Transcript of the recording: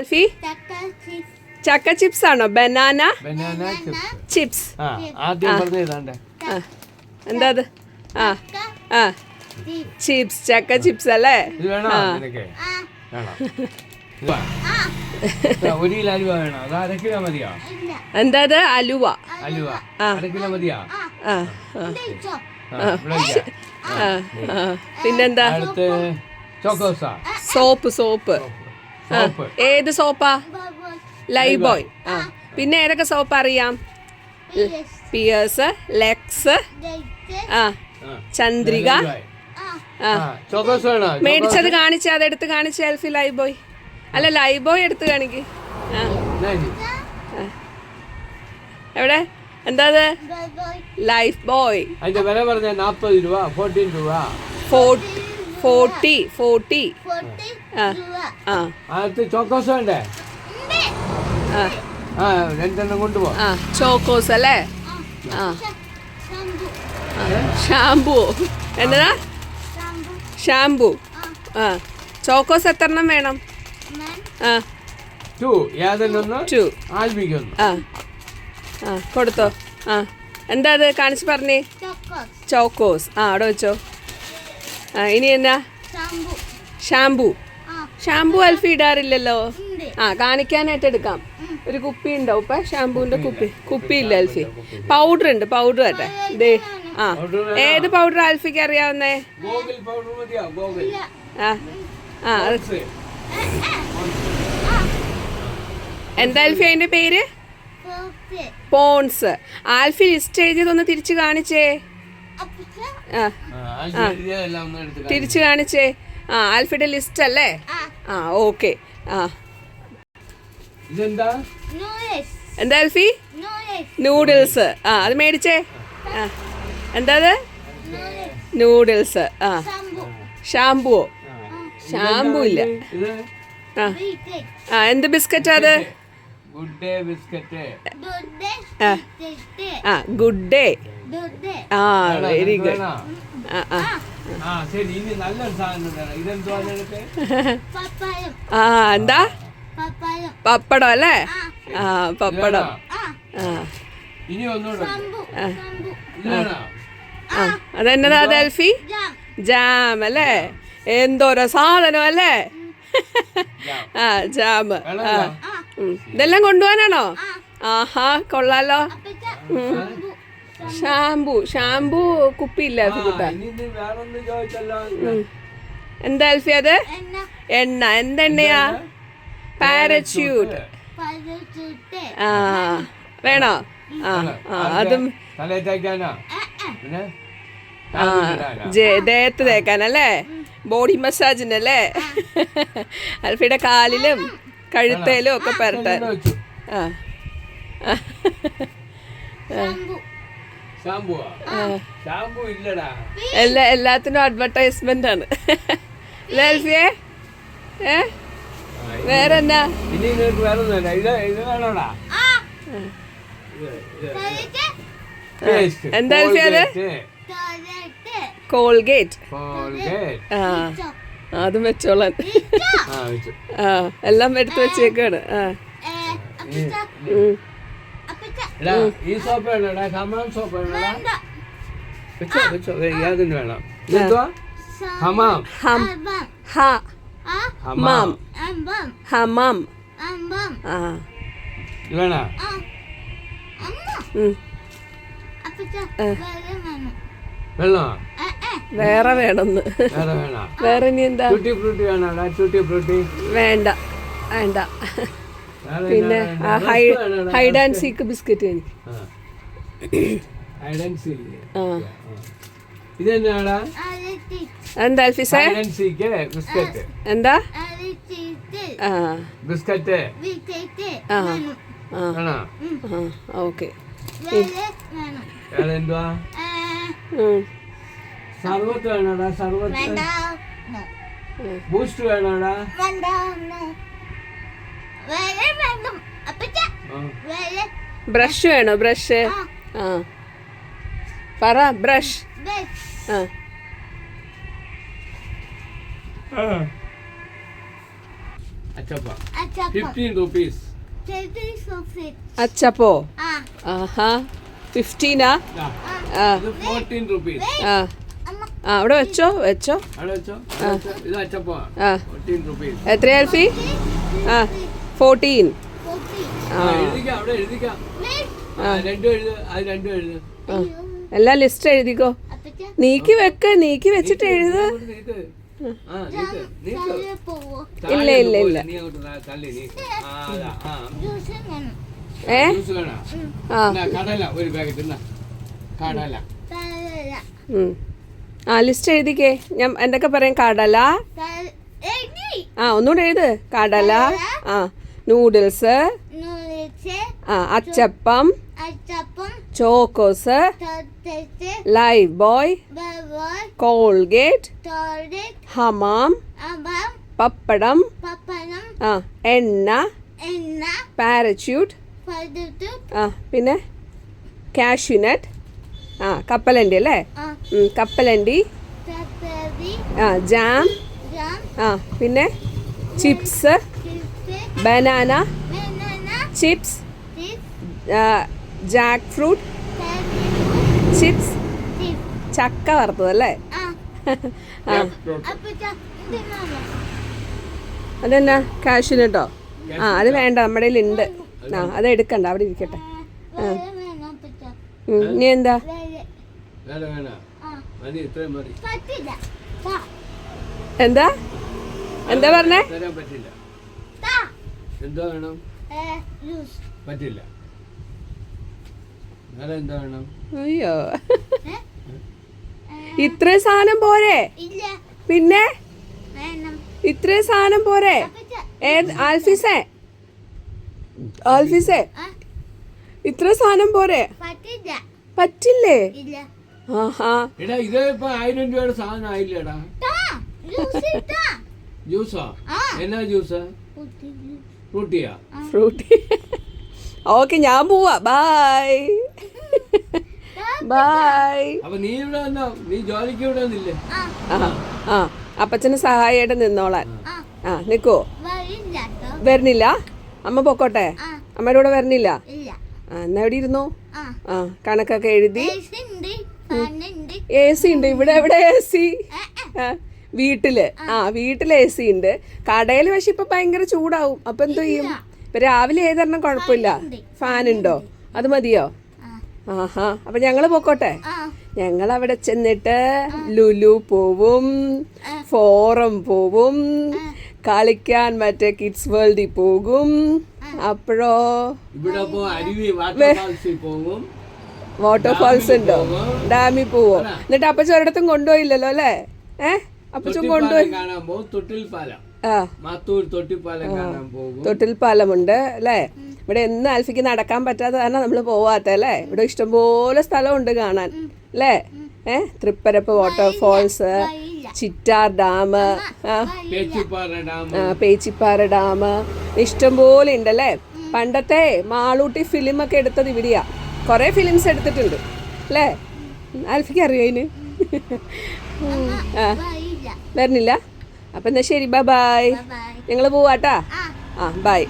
ആൽഫി ചക്ക ചിപ്സ്. ആണോ? Banana? Banana chips. ആദ്യം പറഞ്ഞ എന്താ അത്? ആ. ആ. ചിപ്സ്. ചക്ക ചിപ്സ് അല്ലേ? വേണോ? നിനക്ക്? വേണം? ഇത്. വാ. ഇതാ, ഒരു കിലോ അലുവ വേണോ? അത് അര കിലോ മതിയോ? എന്താ അത്? അലുവ. അലുവ. അര കിലോ മതിയോ? പിന്നെന്താ? സോപ്പ്. സോപ്പ്. ഏത് സോപ്പാ? ലൈവ് ബോയ് ആ പിന്നെ ഏതൊക്കെ സോപ്പ് അറിയാം? പിയേഴ്സ് ലെക്സ് ആ. ചന്ദ്രിക മേടിച്ചത് കാണിച്ച അതെടുത്ത് കാണിച്ചാ എൽഫി ലൈവ് ബോയ് അല്ല ലൈവ് ബോയ് എടുത്ത് കാണിക്ക്. എവിടെ? എന്താ ലൈഫ് ബോയ് അതിന്റെ വില പറഞ്ഞ നാൽപ്പത് രൂപ ഫോർട്ടീൻ രൂപ. ഫോർട്ടി ഫോർട്ടി അടുത്ത് ചോക്കോസ് വേണ്ടേ? ആ. രണ്ടെണ്ണം കൊണ്ടുപോ. ആ ചോക്കോസ് അല്ലേ? ആ. ഷാംപൂ. എന്നതാ ഷാംപൂ. ആ. ചോക്കോസ് എത്രണ്ണം വേണം? ആ. ടു. ആ. ആ കൊടുത്തോ. ആ. എന്താ അത് കാണിച്ചു പറഞ്ഞേ? ചോക്കോസ്. ആ അവിടെ വെച്ചോ. ആ ഇനി എന്നാ? ഷാംപൂ. ഷാംപൂ അൽഫി ഇടാറില്ലല്ലോ? ആ കാണിക്കാനായിട്ട് എടുക്കാം. ഒരു കുപ്പി ഉണ്ടാവും. ഇപ്പൊ ഷാംപൂവിന്റെ കുപ്പി. കുപ്പി ഇല്ല അൽഫി? പൗഡർ ഉണ്ട് പൗഡർ അല്ലേ ദേ ആ. ഏത് പൗഡർ അൽഫിക്ക് അറിയാവുന്നേ? ആ ആ എന്താ അൽഫി അതിന്റെ പേര്? പോൺസ് ആൽഫി ലിസ്റ്റ് എഴുതിയതൊന്ന് തിരിച്ചു കാണിച്ചേ. ആ തിരിച്ചു. കാണിച്ചേ. ആ ആൽഫിയുടെ ലിസ്റ്റ് അല്ലേ? ആ ഓക്കെ. ആ. എന്താ ആൽഫി നൂഡിൽസ് ആ അത് മേടിച്ചേ? ആ. എന്താ അത്? നൂഡിൽസ് ആ. ഷാംപൂവോ ഷാംപൂ ഇല്ല. ഇത്? ആ. ആ എന്ത് ബിസ്ക്കറ്റാ അത്? ഗുഡ് ഡേ ബിസ്ക്കറ്റ് ആ. ആ ഗുഡ് ഡേ ആ വെരി ഗുഡ് ആ. ആ. ആ എന്താ? പപ്പടം. അല്ലേ? ആ. പപ്പടം. ആ. ആ. അതെന്നതാ ഡൽഫി ജാം. അല്ലേ? എന്തോരോ സാധനം അല്ലേ? ആ ജാം. ആ. ഇതെല്ലാം കൊണ്ടുപോകാനാണോ? ആഹാ കൊള്ളാലോ. ഷാംപൂ ഷാംപൂ കുപ്പിയില്ല എന്താ അൽഫി അത്? എണ്ണ. എന്തെണ്ണയാ? പാരച്യൂട്ട്. ആ വേണോ? ആ ആ അതും ആ ദേഹത്ത് തേക്കാനല്ലേ? ബോഡി മസാജിനല്ലേ? അൽഫിയുടെ കാലിലും കഴുത്തേലും ഒക്കെ പരട്ടാൻ. ആ. എല്ലാ എല്ലാത്തിനും അഡ്വർടൈസ്മെന്റ് ആണ്. ലേൽസിയെ ഏ? വേറെ എന്നാ എന്താ അത്? കോൾഗേറ്റ് ആ. അതും വെച്ചോളാൻ ആ വെച്ചു. ആ എല്ലാം എടുത്തു വെച്ചേക്കാണ്. ആ. എടാ ഈ സോപ്പ് വേണോടാ ഹമാം സോപ്പ് വേണോടാ. വെച്ചോ വെച്ചോ യാതൊന്നും വേണം ഇതെന്തുവാ? ഹമാം. ഹമാം. ഹമാം. ആ. വേണോ. വെള്ളോ? വേറെ വേണമെന്ന് വേറെ വേണോ? വേറെ ഇനി എന്താ? Tutti frutti. വേണോടാ വേണ്ട. പിന്നെ ആ ഹൈഡ് ആൻഡ് സീക്ക് ബിസ്ക്കറ്റ് ആ. ഇതെന്നാടാ? എന്താ അൽഫിസേ? എന്താ? ആ. ബിസ്ക്കറ്റ്. ആ. ആ. ഓക്കെ. സർവത്ത് വേണോടാ സർവത്ത്. ബൂസ്റ്റ് വേണോടാ. ബ്രഷ് വേണോ? ബ്രഷ്? ആ. പറ ബ്രഷ്. ആ. അച്ചപ്പ. ഫിഫ്റ്റീനാ ആ. അവിടെ വെച്ചോ വെച്ചോ. അവിടെ വെച്ചോ? ഇത് അച്ചപ്പോ. ആ. ഫോർട്ടീൻ റുപ്പീസ് എത്രയാ അൽഫി ആ. ഫോർട്ടീൻ ആ. എഴുതിക്കാം അവിടെ എഴുതിക്കാം. ആ രണ്ടും എഴുത് അത് രണ്ടും എഴുത്. ആ. എല്ലാ ലിസ്റ്റ് എഴുതിക്കോ? നീക്കി വെക്ക നീക്കി വെച്ചിട്ട് എഴുത്. ഇല്ല, ഇല്ല, ഇല്ല. ഏ. ആ കടല ഒരു പാക്കറ്റ് കടല. ആ ലിസ്റ്റ് എഴുതിക്കേ. ഞാൻ എന്തൊക്കെ പറയാം? കടല. ആ ഒന്നുകൂടെ എഴുത്. കടല. ആ. നൂഡിൽസ് ആ അച്ചപ്പം അച്ചപ്പം Chocos Lifebuoy Colgate Hamam papadum ആ എണ്ണ എണ്ണ പാരച്യൂട്ട് ആ പിന്നെ കാഷ്യൂനട്ട് ആ കപ്പലണ്ടി അല്ലേ? കപ്പലണ്ടി ആ ജാം ആ പിന്നെ chips banana banana chips chips jackfruit chips ചക്ക വറുത്തതല്ലേ ആ. ആ. കേട്ടോ അതെന്നാ? ആ അത് വേണ്ട നമ്മുടെ ഉണ്ട്. ആ അത് എടുക്കണ്ട അവിടെ ഇരിക്കട്ടെ. ഉം, ഇനി എന്താ? ആ. എന്താ? എന്താ പറഞ്ഞേ? എന്തോ വേണം? പറ്റില്ല. വേറെ എന്താ വേണം? അയ്യോ. ഇത്രയും സാധനം പോരെ? ഇല്ല. പിന്നെ? ഇത്ര ഇത്രയും സാധനം പോരെ? ആൽഫിസേ? ആൽഫിസേ? ഇത്ര സാധനം പോരെ? പറ്റില്ല. പറ്റില്ലേ? ഇല്ല. ആഹാ. എടാ ഇത് ഇപ്പൊ ആയിരം രൂപയുടെ സാധനം ആയില്ലേടാ. ജ്യൂസ്. എന്നാ ജ്യൂസ്. ഫ്രൂട്ടിയാ? ഫ്രൂട്ടി. ഓക്കെ ഞാൻ പോവാ. ബായ് ബായ് അപ്പൊ നീ ഇവിടെ നീ ജോലിക്ക് ഇവിടെ വന്നില്ലേ? ആ. ആ ആ. അപ്പച്ചന് സഹായമായിട്ട് നിന്നോളാൻ. ആ. ആ നിക്കോ? വരുന്നില്ല? അമ്മ പൊക്കോട്ടെ? അമ്മയുടെ കൂടെ വരുന്നില്ല? ഇല്ല. ആ എന്നാ എവിടെ ഇരുന്നു? ആ. ആ കണക്കൊക്കെ എഴുതി. എ സി ഉണ്ട്. ഇവിടെ എവിടെ എ സി. ഏ. വീട്ടിൽ. ആ. വീട്ടിൽ എ സി ഉണ്ട് കടയിൽ പക്ഷെ ഇപ്പൊ ഭയങ്കര ചൂടാവും. അപ്പൊ എന്തോ ചെയ്യും? ഇപ്പൊ രാവിലെ ഏതെണ്ണം കുഴപ്പമില്ല. ഫാൻ ഉണ്ടോ അത് മതിയോ? ആഹാ. അപ്പൊ ഞങ്ങൾ പോക്കോട്ടെ. ഞങ്ങൾ അവിടെ ചെന്നിട്ട് ലുലു പോവും ഫോറം പോവും കളിക്കാൻ മറ്റേ കിഡ്സ് വേൾഡിൽ പോകും. അപ്പോഴോ? വാട്ടർഫാൾസ് ഉണ്ടോ. ഡാമിൽ പോവോ? എന്നിട്ട് അപ്പച്ചോരിടത്തും കൊണ്ടുപോയില്ലല്ലോ അല്ലേ? ഏ? അപ്പച്ചൻ കൊണ്ടുപോയി. കാണാൻ പോകും. തൊട്ടിൽ പാലം. ആ. മാത്തൂർ തൊട്ടിപ്പാലം കാണാൻ പോകും. തൊട്ടിൽ പാലമുണ്ട് അല്ലേ? ഇവിടെ എന്ന് ആൽഫിക്ക് നടക്കാൻ പറ്റാത്ത കാരണം നമ്മൾ പോവാത്ത അല്ലേ? ഇവിടെ ഇഷ്ടംപോലെ സ്ഥലമുണ്ട് കാണാൻ അല്ലേ? ഏ? Thripparappu waterfalls Chittar dam Pechiparai dam. ആ, പേച്ചിപ്പാറ ഡാം. ഇഷ്ടംപോലെ ഉണ്ടല്ലേ പണ്ടത്തെ മാളൂട്ടി ഫിലിം ഒക്കെ എടുത്തത് ഇവിടെയാ. കുറേ ഫിലിംസ് എടുത്തിട്ടുണ്ട് അല്ലേ? ആൽഫിക്ക് അറിയോ അതിന്? ആ. വരുന്നില്ല? അപ്പം എന്നാ ശരി ബൈ ബായ് ബൈ ഞങ്ങൾ പോവാട്ടാ? ആ. ബൈ